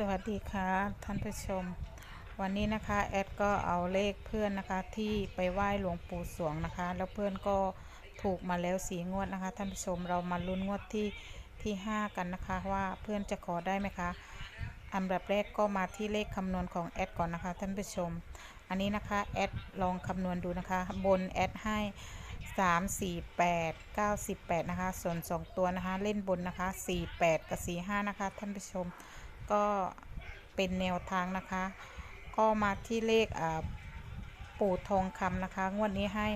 สวัสดีค่ะท่านผู้ชม วันนี้นะคะแอดก็เอาเลขเพื่อนนะคะที่ไปไหว้หลวงปู่สวงนะคะ แล้วเพื่อนก็ถูกมาแล้วสีงวดนะคะ ท่านผู้ชมเรามาลุ้นงวดที่ที่ 5 กันนะคะ ว่าเพื่อนจะขอได้ไหมคะอันดับแรกก็มาที่เลขคำนวณของแอดก่อนนะคะ ท่านผู้ชม อันนี้นะคะแอดลองคำนวณดูนะคะ บนแอดให้3 4 8 9 8นะคะ ส่วน2ตัวนะคะ เล่นบนนะคะ4 8กับ4 5นะคะ ท่านผู้ชม ก็เป็นแนวทางนะคะ ก็มาที่เลขปู่ทองคำนะคะ งวดนี้ให้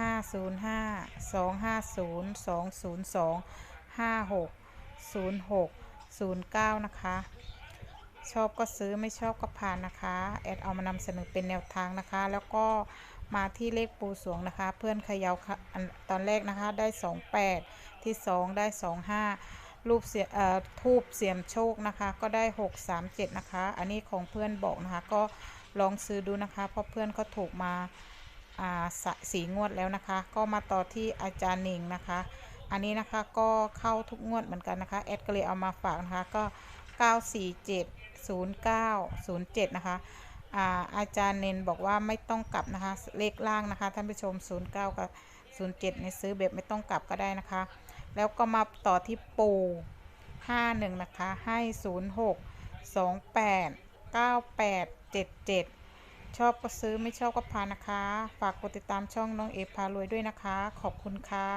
505 250 202 56 06 09 นะคะ ชอบก็ซื้อไม่ชอบก็ผ่านนะคะ แอดเอามานำเสนอเป็นแนวทางนะคะ แล้วก็มาที่เลขปูสวงนะคะ เพื่อนเขยาค่ะอันตอนแรกนะคะได้ 28 ที่ 2 ได้ 25 รูปเสียทูบเสียมโชคนะคะ ก็ได้ 637 นะคะ อันนี้ของเพื่อนบอกนะคะ ก็ลองซื้อดูนะคะ เพราะเพื่อนเขาถูกมาสีงวดแล้วนะคะ ก็มาต่อที่อาจารย์หนิงนะคะ อันนี้นะคะก็เข้าทุกงวดเหมือนกันนะคะแอดก็เลยเอามาฝากนะคะก็ 947 0907 นะคะอาอาจารย์เนนบอกว่าไม่ต้องกลับนะคะ เลขล่างนะคะท่านผู้ชม 09 กับ 07ในซื้อแบบไม่ต้องกลับก็ได้นะคะ แล้วก็มาต่อที่ปู51 นะคะ ให้ 06 28 98 77 ชอบก็ซื้อไม่ชอบก็พานนะคะ ฝากกดติดตามช่องน้องเอพารวยด้วยนะคะ ขอบคุณค่ะ